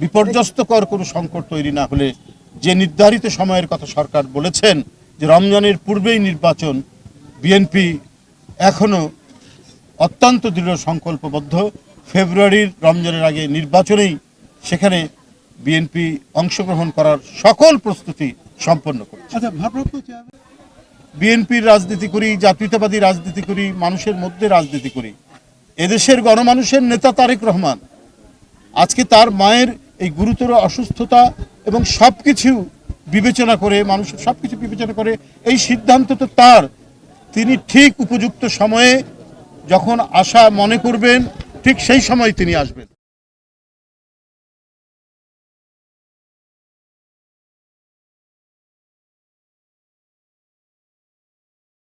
বিপর্যস্তকর কোনো সংকট তৈরি না হলে যে নির্ধারিত সময়ের কথা সরকার বলেছেন যে রমজানের পূর্বেই নির্বাচন বিএনপি এখনও অত্যন্ত দৃঢ় সংকল্পবদ্ধ। ফেব্রুয়ারির রমজানের আগে নির্বাচনেই সেখানে বিএনপি অংশগ্রহণ করার সকল প্রস্তুতি সম্পন্ন করেছে। আচ্ছা চেয়ারম্যান বিএনপির রাজনীতি করি জাতীয়তাবাদী রাজনীতি করি মানুষের মধ্যে রাজনীতি করি। এদেশের গণমানুষের নেতা তারেক রহমান আজকে তার মায়ের এই গুরুতর অসুস্থতা এবং সব কিছু বিবেচনা করে, মানুষ সব কিছু বিবেচনা করে, এই সিদ্ধান্ত তো তার। তিনি ঠিক উপযুক্ত সময়ে যখন আশা মনে করবেন, ঠিক সেই সময় তিনি আসবেন।